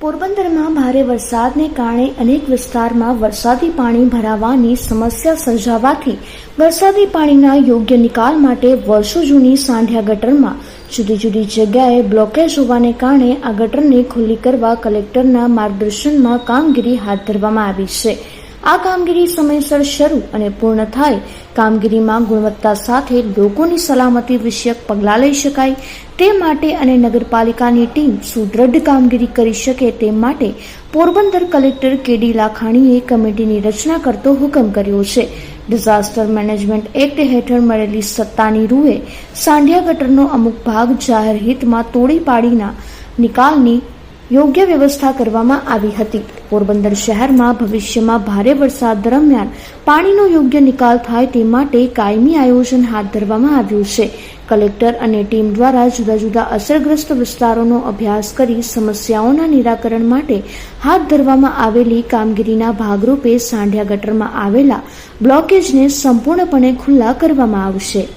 પોરબંદરમાં ભારે વરસાદને કારણે અનેક વિસ્તારમાં વરસાદી પાણી ભરાવાની સમસ્યા સર્જાવાથી વરસાદી પાણીના યોગ્ય નિકાલ માટે વર્ષો જૂની સાંઢિયા ગટરમાં જુદી જુદી જગ્યાએ બ્લોકેજ હોવાને કારણે આ ગટરને ખુલ્લી કરવા કલેક્ટરના માર્ગદર્શનમાં કામગીરી હાથ ધરવામાં આવી છે. આ કામગીરી સમયસર શરૂ અને પૂર્ણ થાય. કામગીરીમાં ગુણવત્તા સાથે લોકોની સલામતી વિષયક પગલાં લઈ શકાય. તે માટે અને નગરપાલિકાની ટીમ સુદૃઢ કામગીરી કરી શકે તે માટે પોરબંદર કલેક્ટર કેડી લાખાણીએ કમિટીની રચના કરતો હુકમ કર્યો છે. ડિઝાસ્ટર મેનેજમેન્ટ એક્ટ હેઠળ મળેલી સત્તાની રૂએ સાંઢિયા ગટરનો અમુક ભાગ જાહેર હિતમાં તોડી પાડીના નિકાલની યોગ્ય વ્યવસ્થા કરવામાં આવી હતી. પોરબંદર શહેરમાં ભવિષ્યમાં ભારે વરસાદ દરમિયાન પાણીનો યોગ્ય નિકાલ થાય તે માટે કાયમી આયોજન હાથ ધરવામાં આવ્યું છે. કલેક્ટર અને ટીમ દ્વારા જુદા જુદા અસરગ્રસ્ત વિસ્તારોનો અભ્યાસ કરી સમસ્યાઓના નિરાકરણ માટે હાથ ધરવામાં આવેલી કામગીરીના ભાગરૂપે સાંઢિયા ગટરમાં આવેલા બ્લોકેજને સંપૂર્ણપણે ખુલ્લા કરવામાં આવશે.